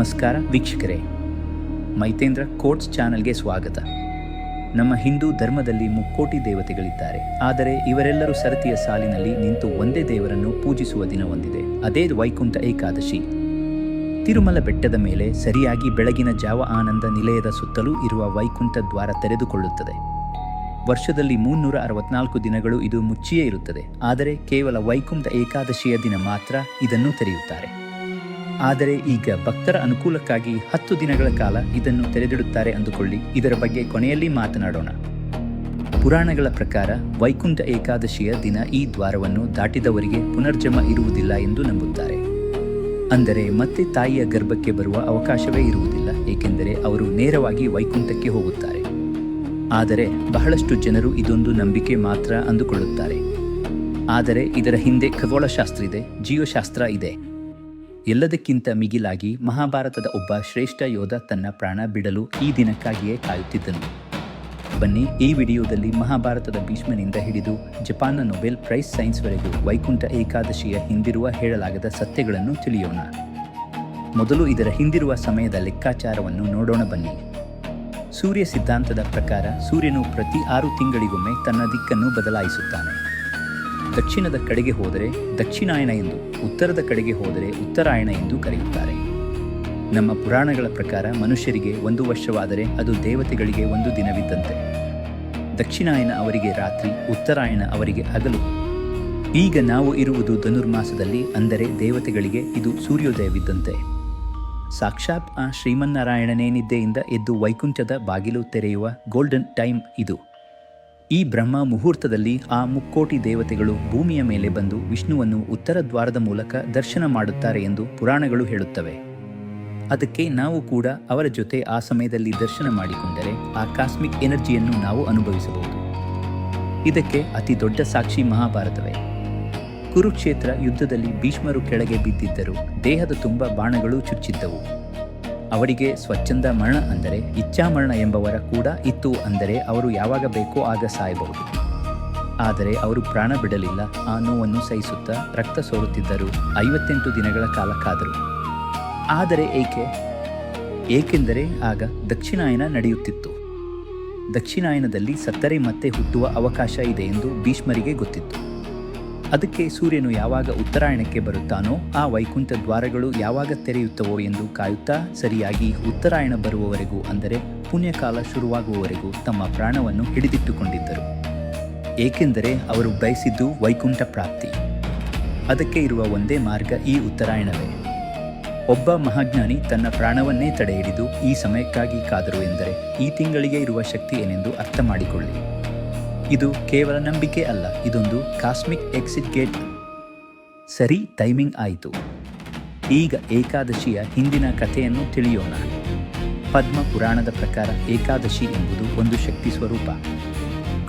ನಮಸ್ಕಾರ ವೀಕ್ಷಕರೇ. ಮೈತೇಂದ್ರ ಕೋಟ್ಸ್ ಚಾನೆಲ್ಗೆ ಸ್ವಾಗತ. ನಮ್ಮ ಹಿಂದೂ ಧರ್ಮದಲ್ಲಿ ಮುಕ್ಕೋಟಿ ದೇವತೆಗಳಿದ್ದಾರೆ. ಆದರೆ ಇವರೆಲ್ಲರೂ ಸರತಿಯ ಸಾಲಿನಲ್ಲಿ ನಿಂತು ಒಂದೇ ದೇವರನ್ನು ಪೂಜಿಸುವ ದಿನ ಹೊಂದಿದೆ. ಅದೇ ವೈಕುಂಠ ಏಕಾದಶಿ. ತಿರುಮಲ ಬೆಟ್ಟದ ಮೇಲೆ ಸರಿಯಾಗಿ ಬೆಳಗಿನ ಜಾವ ಆನಂದ ನಿಲಯದ ಸುತ್ತಲೂ ಇರುವ ವೈಕುಂಠ ದ್ವಾರ ತೆರೆದುಕೊಳ್ಳುತ್ತದೆ. ವರ್ಷದಲ್ಲಿ ಮುನ್ನೂರ ಅರವತ್ನಾಲ್ಕು ದಿನಗಳು ಇದು ಮುಚ್ಚಿಯೇ ಇರುತ್ತದೆ. ಆದರೆ ಕೇವಲ ವೈಕುಂಠ ಏಕಾದಶಿಯ ದಿನ ಮಾತ್ರ ಇದನ್ನು ತೆರೆಯುತ್ತಾರೆ. ಆದರೆ ಈಗ ಭಕ್ತರ ಅನುಕೂಲಕ್ಕಾಗಿ ಹತ್ತು ದಿನಗಳ ಕಾಲ ಇದನ್ನು ತೆರೆದಿಡುತ್ತಾರೆ ಅಂದುಕೊಳ್ಳಿ. ಇದರ ಬಗ್ಗೆ ಕೊನೆಯಲ್ಲಿ ಮಾತನಾಡೋಣ. ಪುರಾಣಗಳ ಪ್ರಕಾರ ವೈಕುಂಠ ಏಕಾದಶಿಯ ದಿನ ಈ ದ್ವಾರವನ್ನು ದಾಟಿದವರಿಗೆ ಪುನರ್ಜಮ ಇರುವುದಿಲ್ಲ ಎಂದು ನಂಬುತ್ತಾರೆ. ಅಂದರೆ ಮತ್ತೆ ತಾಯಿಯ ಗರ್ಭಕ್ಕೆ ಬರುವ ಅವಕಾಶವೇ ಇರುವುದಿಲ್ಲ, ಏಕೆಂದರೆ ಅವರು ನೇರವಾಗಿ ವೈಕುಂಠಕ್ಕೆ ಹೋಗುತ್ತಾರೆ. ಆದರೆ ಬಹಳಷ್ಟು ಜನರು ಇದೊಂದು ನಂಬಿಕೆ ಮಾತ್ರ ಅಂದುಕೊಳ್ಳುತ್ತಾರೆ. ಆದರೆ ಇದರ ಹಿಂದೆ ಖಗೋಳಶಾಸ್ತ್ರ ಇದೆ, ಜೀವಶಾಸ್ತ್ರ ಇದೆ. ಎಲ್ಲದಕ್ಕಿಂತ ಮಿಗಿಲಾಗಿ ಮಹಾಭಾರತದ ಒಬ್ಬ ಶ್ರೇಷ್ಠ ಯೋಧ ತನ್ನ ಪ್ರಾಣ ಬಿಡಲು ಈ ದಿನಕ್ಕಾಗಿಯೇ ಕಾಯುತ್ತಿದ್ದನು. ಬನ್ನಿ ಈ ವಿಡಿಯೋದಲ್ಲಿ ಮಹಾಭಾರತದ ಭೀಷ್ಮನಿಂದ ಹಿಡಿದು ಜಪಾನ್ನ ನೊಬೆಲ್ ಪ್ರೈಸ್ ಸೈನ್ಸ್ವರೆಗೂ ವೈಕುಂಠ ಏಕಾದಶಿಯ ಹಿಂದಿರುವ ಹೇಳಲಾಗದ ಸತ್ಯಗಳನ್ನು ತಿಳಿಯೋಣ. ಮೊದಲು ಇದರ ಹಿಂದಿರುವ ಸಮಯದ ಲೆಕ್ಕಾಚಾರವನ್ನು ನೋಡೋಣ ಬನ್ನಿ. ಸೂರ್ಯ ಸಿದ್ಧಾಂತದ ಪ್ರಕಾರ ಸೂರ್ಯನು ಪ್ರತಿ ಆರು ತಿಂಗಳಿಗೊಮ್ಮೆ ತನ್ನ ದಿಕ್ಕನ್ನು ಬದಲಾಯಿಸುತ್ತಾನೆ. ದಕ್ಷಿಣದ ಕಡೆಗೆ ಹೋದರೆ ದಕ್ಷಿಣಾಯಣ ಎಂದು, ಉತ್ತರದ ಕಡೆಗೆ ಹೋದರೆ ಉತ್ತರಾಯಣ ಎಂದು ಕರೆಯುತ್ತಾರೆ. ನಮ್ಮ ಪುರಾಣಗಳ ಪ್ರಕಾರ ಮನುಷ್ಯರಿಗೆ ಒಂದು ವರ್ಷವಾದರೆ ಅದು ದೇವತೆಗಳಿಗೆ ಒಂದು ದಿನವಿದ್ದಂತೆ. ದಕ್ಷಿಣಾಯನ ಅವರಿಗೆ ರಾತ್ರಿ, ಉತ್ತರಾಯಣ ಅವರಿಗೆ ಹಗಲು. ಈಗ ನಾವು ಇರುವುದು ಧನುರ್ಮಾಸದಲ್ಲಿ, ಅಂದರೆ ದೇವತೆಗಳಿಗೆ ಇದು ಸೂರ್ಯೋದಯವಿದ್ದಂತೆ. ಸಾಕ್ಷಾತ್ ಆ ಶ್ರೀಮನ್ನಾರಾಯಣನೇ ನಿದ್ದೆಯಿಂದ ಎದ್ದು ವೈಕುಂಠದ ಬಾಗಿಲು ತೆರೆಯುವ ಗೋಲ್ಡನ್ ಟೈಮ್ ಇದು. ಈ ಬ್ರಹ್ಮ ಮುಹೂರ್ತದಲ್ಲಿ ಆ ಮುಕ್ಕೋಟಿ ದೇವತೆಗಳು ಭೂಮಿಯ ಮೇಲೆ ಬಂದು ವಿಷ್ಣುವನ್ನು ಉತ್ತರ ದ್ವಾರದ ಮೂಲಕ ದರ್ಶನ ಮಾಡುತ್ತಾರೆ ಎಂದು ಪುರಾಣಗಳು ಹೇಳುತ್ತವೆ. ಅದಕ್ಕೆ ನಾವು ಕೂಡ ಅವರ ಜೊತೆ ಆ ಸಮಯದಲ್ಲಿ ದರ್ಶನ ಮಾಡಿಕೊಂಡರೆ ಆ ಕಾಸ್ಮಿಕ್ ಎನರ್ಜಿಯನ್ನು ನಾವು ಅನುಭವಿಸಬಹುದು. ಇದಕ್ಕೆ ಅತಿ ದೊಡ್ಡ ಸಾಕ್ಷಿ ಮಹಾಭಾರತವೇ. ಕುರುಕ್ಷೇತ್ರ ಯುದ್ಧದಲ್ಲಿ ಭೀಷ್ಮರು ಕೆಳಗೆ ಬಿದ್ದಿದ್ದರು ದೇಹದ ತುಂಬ ಬಾಣಗಳು ಚುಚ್ಚಿದ್ದವು. ಅವರಿಗೆ ಸ್ವಚ್ಛಂದ ಮರಣ ಅಂದರೆ ಇಚ್ಛಾಮರಣ ಎಂಬವರ ಕೂಡ ಇತ್ತು ಅಂದರೆ ಅವರು ಯಾವಾಗ ಬೇಕೋ ಆಗ ಸಾಯಬಹುದು. ಆದರೆ ಅವರು ಪ್ರಾಣ ಬಿಡಲಿಲ್ಲ, ಆ ನೋವನ್ನು ಸಹಿಸುತ್ತಾ ರಕ್ತ ಸೋರುತ್ತಿದ್ದರು, ಐವತ್ತೆಂಟು ದಿನಗಳ ಕಾಲ ಕಾದರು. ಆದರೆ ಏಕೆ? ಏಕೆಂದರೆ ಆಗ ದಕ್ಷಿಣಾಯನ ನಡೆಯುತ್ತಿತ್ತು. ದಕ್ಷಿಣಾಯನದಲ್ಲಿ ಸತ್ತರೆ ಮತ್ತೆ ಹುಟ್ಟುವ ಅವಕಾಶ ಇದೆ ಎಂದು ಭೀಷ್ಮರಿಗೆ ಗೊತ್ತಿತ್ತು. ಅದಕ್ಕೆ ಸೂರ್ಯನು ಯಾವಾಗ ಉತ್ತರಾಯಣಕ್ಕೆ ಬರುತ್ತಾನೋ ಆ ವೈಕುಂಠ ದ್ವಾರಗಳು ಯಾವಾಗ ತೆರೆಯುತ್ತವೋ ಎಂದು ಕಾಯುತ್ತಾ ಸರಿಯಾಗಿ ಉತ್ತರಾಯಣ ಬರುವವರೆಗೂ ಅಂದರೆ ಪುಣ್ಯಕಾಲ ಶುರುವಾಗುವವರೆಗೂ ತಮ್ಮ ಪ್ರಾಣವನ್ನು ಹಿಡಿದಿಟ್ಟುಕೊಂಡಿದ್ದರು. ಏಕೆಂದರೆ ಅವರು ಬಯಸಿದ್ದು ವೈಕುಂಠ ಪ್ರಾಪ್ತಿ. ಅದಕ್ಕೆ ಇರುವ ಒಂದೇ ಮಾರ್ಗ ಈ ಉತ್ತರಾಯಣವೇ. ಒಬ್ಬ ಮಹಾಜ್ಞಾನಿ ತನ್ನ ಪ್ರಾಣವನ್ನೇ ತಡೆಹಿಡಿದು ಈ ಸಮಯಕ್ಕಾಗಿ ಕಾದರು ಎಂದರೆ ಈ ತಿಂಗಳಿಗೆ ಇರುವ ಶಕ್ತಿ ಏನೆಂದು ಅರ್ಥ ಮಾಡಿಕೊಳ್ಳಿ ಇದು ಕೇವಲ ನಂಬಿಕೆ ಅಲ್ಲ, ಇದೊಂದು ಕಾಸ್ಮಿಕ್ ಎಕ್ಸಿಟ್ ಗೇಟ್. ಸರಿ, ಟೈಮಿಂಗ್ ಆಯಿತು. ಈಗ ಏಕಾದಶಿಯ ಹಿಂದಿನ ಕಥೆಯನ್ನು ತಿಳಿಯೋಣ. ಪದ್ಮ ಪುರಾಣದ ಪ್ರಕಾರ ಏಕಾದಶಿ ಎಂಬುದು ಒಂದು ಶಕ್ತಿ ಸ್ವರೂಪ.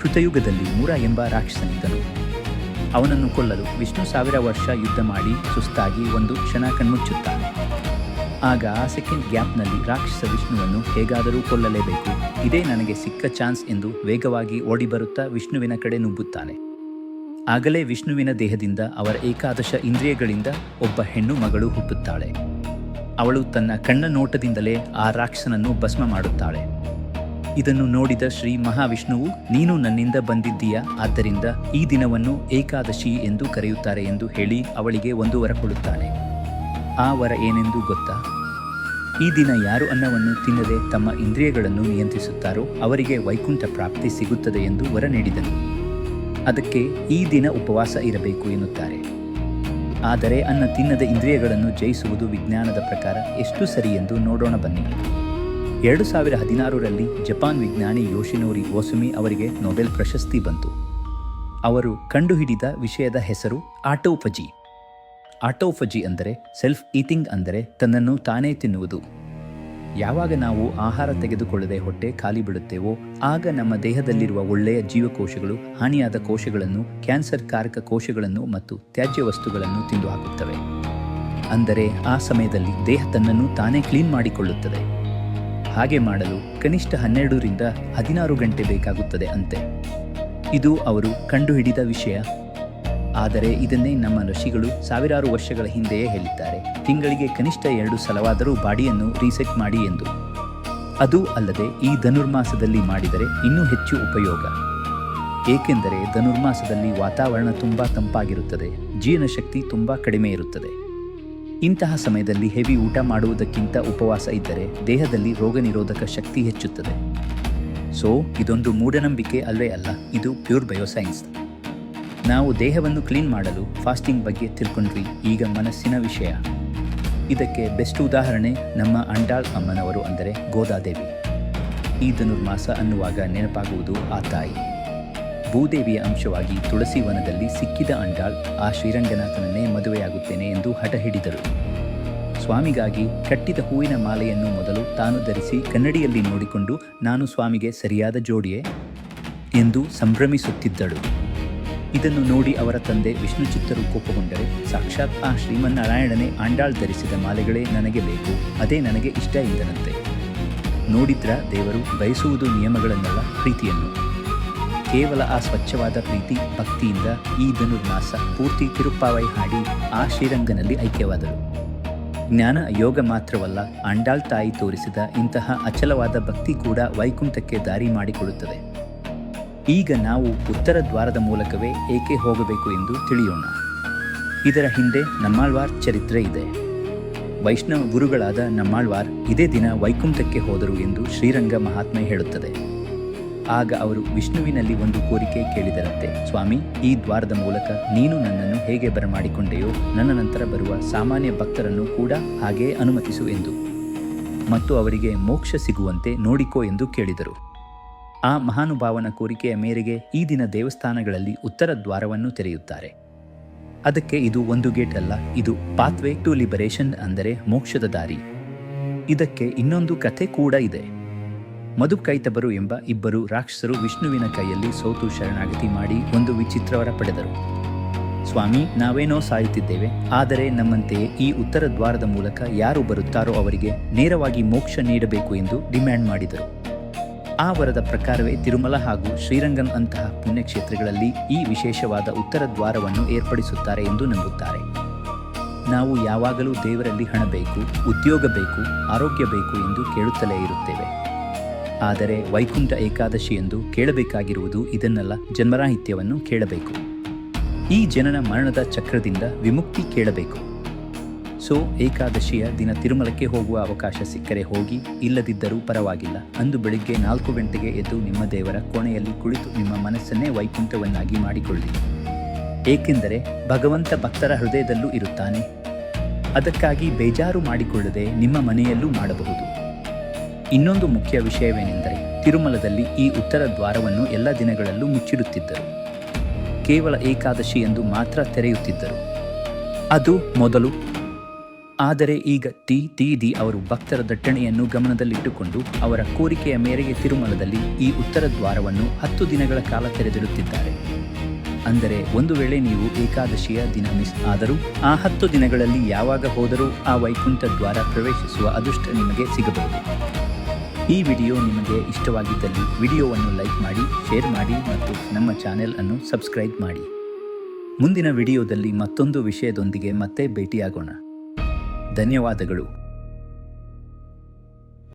ಕೃತಯುಗದಲ್ಲಿ ಮೂರ ಎಂಬ ರಾಕ್ಷಸನಿದ್ದನು. ಅವನನ್ನು ಕೊಲ್ಲಲು ವಿಷ್ಣು ಸಾವಿರ ವರ್ಷ ಯುದ್ಧ ಮಾಡಿ ಸುಸ್ತಾಗಿ ಒಂದು ಕ್ಷಣ ಕಣ್ಮುಚ್ಚುತ್ತಾನೆ. ಆಗ ಆ ಸೆಕೆಂಡ್ ಗ್ಯಾಪ್ನಲ್ಲಿ ರಾಕ್ಷಸ ವಿಷ್ಣುವನ್ನು ಹೇಗಾದರೂ ಕೊಲ್ಲಲೇಬೇಕು. ಇದೇ ನನಗೆ ಸಿಕ್ಕ ಚಾನ್ಸ್ ಎಂದು ವೇಗವಾಗಿ ಓಡಿಬರುತ್ತಾ ವಿಷ್ಣುವಿನ ಕಡೆ ನುಗ್ಗುತ್ತಾನೆ. ಆಗಲೇ ವಿಷ್ಣುವಿನ ದೇಹದಿಂದ ಅವರ ಏಕಾದಶ ಇಂದ್ರಿಯಗಳಿಂದ ಒಬ್ಬ ಹೆಣ್ಣು ಮಗಳು ಹುಟ್ಟುತ್ತಾಳೆ. ಅವಳು ತನ್ನ ಕಣ್ಣ ನೋಟದಿಂದಲೇ ಆ ರಾಕ್ಷಸನನ್ನು ಭಸ್ಮ ಮಾಡುತ್ತಾಳೆ. ಇದನ್ನು ನೋಡಿದ ಶ್ರೀ ಮಹಾವಿಷ್ಣುವು, ನೀನು ನನ್ನಿಂದ ಬಂದಿದ್ದೀಯ? ಆದ್ದರಿಂದ ಈ ದಿನವನ್ನು ಏಕಾದಶಿ ಎಂದು ಕರೆಯುತ್ತಾರೆ ಎಂದು ಹೇಳಿ ಅವಳಿಗೆ ಒಂದು ವರ ಕೊಡುತ್ತಾನೆ. ಆ ವರ ಏನೆಂದು ಗೊತ್ತಾ? ಈ ದಿನ ಯಾರು ಅನ್ನವನ್ನು ತಿನ್ನದೆ ತಮ್ಮ ಇಂದ್ರಿಯಗಳನ್ನು ನಿಯಂತ್ರಿಸುತ್ತಾರೋ ಅವರಿಗೆ ವೈಕುಂಠ ಪ್ರಾಪ್ತಿ ಸಿಗುತ್ತದೆ ಎಂದು ವರ ನೀಡಿದನು. ಅದಕ್ಕೆ ಈ ದಿನ ಉಪವಾಸ ಇರಬೇಕು ಎನ್ನುತ್ತಾರೆ. ಆದರೆ ಅನ್ನ ತಿನ್ನದ ಇಂದ್ರಿಯಗಳನ್ನು ಜಯಿಸುವುದು ವಿಜ್ಞಾನದ ಪ್ರಕಾರ ಎಷ್ಟು ಸರಿ ಎಂದು ನೋಡೋಣ ಬನ್ನಿ. ಎರಡು ಸಾವಿರ ಹದಿನಾರರಲ್ಲಿ ಜಪಾನ್ ವಿಜ್ಞಾನಿ ಯೋಶಿನೋರಿ ಓಸುಮಿ ಅವರಿಗೆ ನೊಬೆಲ್ ಪ್ರಶಸ್ತಿ ಬಂತು. ಅವರು ಕಂಡುಹಿಡಿದ ವಿಷಯದ ಹೆಸರು ಆಟೋಫಜಿ ಆಟೋಫಜಿ ಅಂದರೆ ಸೆಲ್ಫ್ ಈಟಿಂಗ್ ಅಂದರೆ ತನ್ನನ್ನು ತಾನೇ ತಿನ್ನುವುದು. ಯಾವಾಗ ನಾವು ಆಹಾರ ತೆಗೆದುಕೊಳ್ಳದೆ ಹೊಟ್ಟೆ ಖಾಲಿ ಬಿಡುತ್ತೇವೋ, ಆಗ ನಮ್ಮ ದೇಹದಲ್ಲಿರುವ ಒಳ್ಳೆಯ ಜೀವಕೋಶಗಳು ಹಾನಿಯಾದ ಕೋಶಗಳನ್ನು, ಕ್ಯಾನ್ಸರ್ ಕಾರಕ ಕೋಶಗಳನ್ನು ಮತ್ತು ತ್ಯಾಜ್ಯ ವಸ್ತುಗಳನ್ನು ತಿಂದು ಹಾಕುತ್ತವೆ. ಅಂದರೆ ಆ ಸಮಯದಲ್ಲಿ ದೇಹ ತನ್ನನ್ನು ತಾನೇ ಕ್ಲೀನ್ ಮಾಡಿಕೊಳ್ಳುತ್ತದೆ. ಹಾಗೆ ಮಾಡಲು ಕನಿಷ್ಠ ಹನ್ನೆರಡರಿಂದ ಹದಿನಾರು ಗಂಟೆ ಬೇಕಾಗುತ್ತದೆ ಅಂತೆ. ಇದು ಅವರು ಕಂಡುಹಿಡಿದ ವಿಷಯ. ಆದರೆ ಇದನ್ನೇ ನಮ್ಮ ಋಷಿಗಳು ಸಾವಿರಾರು ವರ್ಷಗಳ ಹಿಂದೆಯೇ ಹೇಳಿದ್ದಾರೆ. ತಿಂಗಳಿಗೆ ಕನಿಷ್ಠ ಎರಡು ಸಲವಾದರೂ ಬಾಡಿಯನ್ನು ರೀಸೆಟ್ ಮಾಡಿ ಎಂದು. ಅದು ಅಲ್ಲದೆ ಈ ಧನುರ್ಮಾಸದಲ್ಲಿ ಮಾಡಿದರೆ ಇನ್ನೂ ಹೆಚ್ಚು ಉಪಯೋಗ. ಏಕೆಂದರೆ ಧನುರ್ಮಾಸದಲ್ಲಿ ವಾತಾವರಣ ತುಂಬ ತಂಪಾಗಿರುತ್ತದೆ, ಜೀರ್ಣಶಕ್ತಿ ತುಂಬ ಕಡಿಮೆ ಇರುತ್ತದೆ. ಇಂತಹ ಸಮಯದಲ್ಲಿ ಹೆವಿ ಊಟ ಮಾಡುವುದಕ್ಕಿಂತ ಉಪವಾಸ ಇದ್ದರೆ ದೇಹದಲ್ಲಿ ರೋಗ ನಿರೋಧಕ ಶಕ್ತಿ ಹೆಚ್ಚುತ್ತದೆ. ಸೊ, ಇದೊಂದು ಮೂಢನಂಬಿಕೆ ಅಲ್ವೇ ಅಲ್ಲ, ಇದು ಪ್ಯೂರ್ ಬಯೋಸೈನ್ಸ್. ನಾವು ದೇಹವನ್ನು ಕ್ಲೀನ್ ಮಾಡಲು ಫಾಸ್ಟಿಂಗ್ ಬಗ್ಗೆ ತಿಳ್ಕೊಂಡ್ವಿ. ಈಗ ಮನಸ್ಸಿನ ವಿಷಯ. ಇದಕ್ಕೆ ಬೆಸ್ಟ್ ಉದಾಹರಣೆ ನಮ್ಮ ಅಂಡಾಳ್ ಅಮ್ಮನವರು ಅಂದರೆ ಗೋದಾದೇವಿ. ಈ ಧನುರ್ಮಾಸ ಅನ್ನುವಾಗ ನೆನಪಾಗುವುದು ಆ ತಾಯಿ. ಭೂದೇವಿಯ ಅಂಶವಾಗಿ ತುಳಸಿ ವನದಲ್ಲಿ ಸಿಕ್ಕಿದ ಅಂಡಾಳ್ ಆ ಶ್ರೀರಂಗನಾಥನನ್ನೇ ಮದುವೆಯಾಗುತ್ತೇನೆ ಎಂದು ಹಠ ಹಿಡಿದರು. ಸ್ವಾಮಿಗಾಗಿ ಕಟ್ಟಿದ ಹೂವಿನ ಮಾಲೆಯನ್ನು ಮೊದಲು ತಾನು ಧರಿಸಿ ಕನ್ನಡಿಯಲ್ಲಿ ನೋಡಿಕೊಂಡು, ನಾನು ಸ್ವಾಮಿಗೆ ಸರಿಯಾದ ಜೋಡಿಯೇ? ಎಂದು ಸಂಭ್ರಮಿಸುತ್ತಿದ್ದಳು. ಇದನ್ನು ನೋಡಿ ಅವರ ತಂದೆ ವಿಷ್ಣು ಚಿತ್ತರು ಕೋಪಗೊಂಡರೆ, ಸಾಕ್ಷಾತ್ ಆ ಶ್ರೀಮನ್ನಾರಾಯಣನೇ ಆಂಡಾಳ್ ಧರಿಸಿದ ಮಾಲೆಗಳೇ ನನಗೆ ಬೇಕು, ಅದೇ ನನಗೆ ಇಷ್ಟ ಎಂದನಂತೆ. ನೋಡಿದ್ರ ದೇವರು, ಬಯಸುವುದು ನಿಯಮಗಳನ್ನಲ್ಲ ಪ್ರೀತಿಯನ್ನು. ಕೇವಲ ಆ ಸ್ವಚ್ಛವಾದ ಪ್ರೀತಿ, ಭಕ್ತಿಯಿಂದ ಈ ಧನುರ್ಮಾಸ ಪೂರ್ತಿ ತಿರುಪ್ಪಾವೈ ಹಾಡಿ ಆ ಶ್ರೀರಂಗನಲ್ಲಿ ಐಕ್ಯವಾದರು ಜ್ಞಾನ ಯೋಗ ಮಾತ್ರವಲ್ಲ ಅಂಡಾಳ್ ತಾಯಿ ತೋರಿಸಿದ ಇಂತಹ ಅಚಲವಾದ ಭಕ್ತಿ ಕೂಡ ವೈಕುಂಠಕ್ಕೆ ದಾರಿ ಮಾಡಿಕೊಡುತ್ತದೆ. ಈಗ ನಾವು ಉತ್ತರ ದ್ವಾರದ ಮೂಲಕವೇ ಏಕೆ ಹೋಗಬೇಕು ಎಂದು ತಿಳಿಯೋಣ. ಇದರ ಹಿಂದೆ ನಮ್ಮಾಳ್ವಾರ್ ಚರಿತ್ರೆ ಇದೆ. ವೈಷ್ಣವ ಗುರುಗಳಾದ ನಮ್ಮಾಳ್ವಾರ್ ಇದೇ ದಿನ ವೈಕುಂಠಕ್ಕೆ ಹೋದರು ಎಂದು ಶ್ರೀರಂಗ ಮಹಾತ್ಮೆ ಹೇಳುತ್ತದೆ. ಆಗ ಅವರು ವಿಷ್ಣುವಿನಲ್ಲಿ ಒಂದು ಕೋರಿಕೆ ಕೇಳಿದರಂತೆ, ಸ್ವಾಮಿ, ಈ ದ್ವಾರದ ಮೂಲಕ ನೀನು ನನ್ನನ್ನು ಹೇಗೆ ಬರಮಾಡಿಕೊಂಡೆಯೋ, ನನ್ನ ನಂತರ ಬರುವ ಸಾಮಾನ್ಯ ಭಕ್ತರನ್ನು ಕೂಡ ಹಾಗೇ ಅನುಮತಿಸು ಎಂದು. ಮತ್ತು ಅವರಿಗೆ ಮೋಕ್ಷ ಸಿಗುವಂತೆ ನೋಡಿಕೋ ಎಂದು ಕೇಳಿದರು. ಆ ಮಹಾನುಭಾವನ ಕೋರಿಕೆಯ ಮೇರೆಗೆ ಈ ದಿನ ದೇವಸ್ಥಾನಗಳಲ್ಲಿ ಉತ್ತರ ದ್ವಾರವನ್ನು ತೆರೆಯುತ್ತಾರೆ. ಅದಕ್ಕೆ ಇದು ಒಂದು ಗೇಟ್ ಅಲ್ಲ, ಇದು ಪಾತ್ವೇ ಟು ಲಿಬರೇಷನ್ ಅಂದರೆ ಮೋಕ್ಷದ ದಾರಿ. ಇದಕ್ಕೆ ಇನ್ನೊಂದು ಕಥೆ ಕೂಡ ಇದೆ. ಮಧುಕೈತಬರು ಎಂಬ ಇಬ್ಬರು ರಾಕ್ಷಸರು ವಿಷ್ಣುವಿನ ಕೈಯಲ್ಲಿ ಸೋತು ಶರಣಾಗತಿ ಮಾಡಿ ಒಂದು ವಿಚಿತ್ರವರ ಪಡೆದರು. ಸ್ವಾಮಿ, ನಾವೇನೋ ಸಾಯುತ್ತಿದ್ದೇವೆ, ಆದರೆ ನಮ್ಮಂತೆಯೇ ಈ ಉತ್ತರ ದ್ವಾರದ ಮೂಲಕ ಯಾರು ಬರುತ್ತಾರೋ ಅವರಿಗೆ ನೇರವಾಗಿ ಮೋಕ್ಷ ನೀಡಬೇಕು ಎಂದು ಡಿಮ್ಯಾಂಡ್ ಮಾಡಿದರು. ಆ ವರದ ಪ್ರಕಾರವೇ ತಿರುಮಲ ಹಾಗೂ ಶ್ರೀರಂಗಂ ಅಂತಹ ಪುಣ್ಯಕ್ಷೇತ್ರಗಳಲ್ಲಿ ಈ ವಿಶೇಷವಾದ ಉತ್ತರ ದ್ವಾರವನ್ನು ಏರ್ಪಡಿಸುತ್ತಾರೆ ಎಂದು ನಂಬುತ್ತಾರೆ. ನಾವು ಯಾವಾಗಲೂ ದೇವರಲ್ಲಿ ಹಣ ಬೇಕು ಉದ್ಯೋಗ ಬೇಕು, ಆರೋಗ್ಯ ಬೇಕು ಎಂದು ಕೇಳುತ್ತಲೇ ಇರುತ್ತೇವೆ. ಆದರೆ ವೈಕುಂಠ ಏಕಾದಶಿ ಎಂದು ಕೇಳಬೇಕಾಗಿರುವುದು ಇದನ್ನೆಲ್ಲ, ಜನ್ಮರಾಹಿತ್ಯವನ್ನು ಕೇಳಬೇಕು. ಈ ಜನನ ಮರಣದ ಚಕ್ರದಿಂದ ವಿಮುಕ್ತಿ ಕೇಳಬೇಕು. ಸೊ, ಏಕಾದಶಿಯ ದಿನ ತಿರುಮಲಕ್ಕೆ ಹೋಗುವ ಅವಕಾಶ ಸಿಕ್ಕರೆ ಹೋಗಿ, ಇಲ್ಲದಿದ್ದರೂ ಪರವಾಗಿಲ್ಲ. ಅಂದು ಬೆಳಿಗ್ಗೆ ನಾಲ್ಕು ಗಂಟೆಗೆ ಎದ್ದು ನಿಮ್ಮ ದೇವರ ಕೋಣೆಯಲ್ಲಿ ಕುಳಿತು ನಿಮ್ಮ ಮನಸ್ಸನ್ನೇ ವೈಕುಂಠವನ್ನಾಗಿ ಮಾಡಿಕೊಳ್ಳಿ. ಏಕೆಂದರೆ ಭಗವಂತ ಭಕ್ತರ ಹೃದಯದಲ್ಲೂ ಇರುತ್ತಾನೆ. ಅದಕ್ಕಾಗಿ ಬೇಜಾರು ಮಾಡಿಕೊಳ್ಳದೆ ನಿಮ್ಮ ಮನೆಯಲ್ಲೂ ಮಾಡಬಹುದು. ಇನ್ನೊಂದು ಮುಖ್ಯ ವಿಷಯವೇನೆಂದರೆ, ತಿರುಮಲದಲ್ಲಿ ಈ ಉತ್ತರ ದ್ವಾರವನ್ನು ಎಲ್ಲ ದಿನಗಳಲ್ಲೂ ಮುಚ್ಚಿಡುತ್ತಿದ್ದರು. ಕೇವಲ ಏಕಾದಶಿ ಎಂದು ಮಾತ್ರ ತೆರೆಯುತ್ತಿದ್ದರು. ಅದು ಮೊದಲು ಆದರೆ ಈಗ ಟಿ ಡಿ ಅವರು ಭಕ್ತರ ದಟ್ಟಣೆಯನ್ನು ಗಮನದಲ್ಲಿಟ್ಟುಕೊಂಡು ಅವರ ಕೋರಿಕೆಯ ಮೇರೆಗೆ ತಿರುಮಲದಲ್ಲಿ ಈ ಉತ್ತರ ದ್ವಾರವನ್ನು ಹತ್ತು ದಿನಗಳ ಕಾಲ ತೆರೆದಿಡುತ್ತಿದ್ದಾರೆ. ಅಂದರೆ ಒಂದು ವೇಳೆ ನೀವು ಏಕಾದಶಿಯ ದಿನ ಮಿಸ್ ಆದರೂ, ಆ ಹತ್ತು ದಿನಗಳಲ್ಲಿ ಯಾವಾಗ ಹೋದರೂ ಆ ವೈಕುಂಠ ದ್ವಾರ ಪ್ರವೇಶಿಸುವ ಅದೃಷ್ಟ ನಿಮಗೆ ಸಿಗಬಹುದು. ಈ ವಿಡಿಯೋ ನಿಮಗೆ ಇಷ್ಟವಾಗಿದ್ದಲ್ಲಿ ವಿಡಿಯೋವನ್ನು ಲೈಕ್ ಮಾಡಿ, ಶೇರ್ ಮಾಡಿ ಮತ್ತು ನಮ್ಮ ಚಾನೆಲ್ ಅನ್ನು ಸಬ್ಸ್ಕ್ರೈಬ್ ಮಾಡಿ. ಮುಂದಿನ ವಿಡಿಯೋದಲ್ಲಿ ಮತ್ತೊಂದು ವಿಷಯದೊಂದಿಗೆ ಮತ್ತೆ ಭೇಟಿಯಾಗೋಣ. ಧನ್ಯವಾದಗಳು.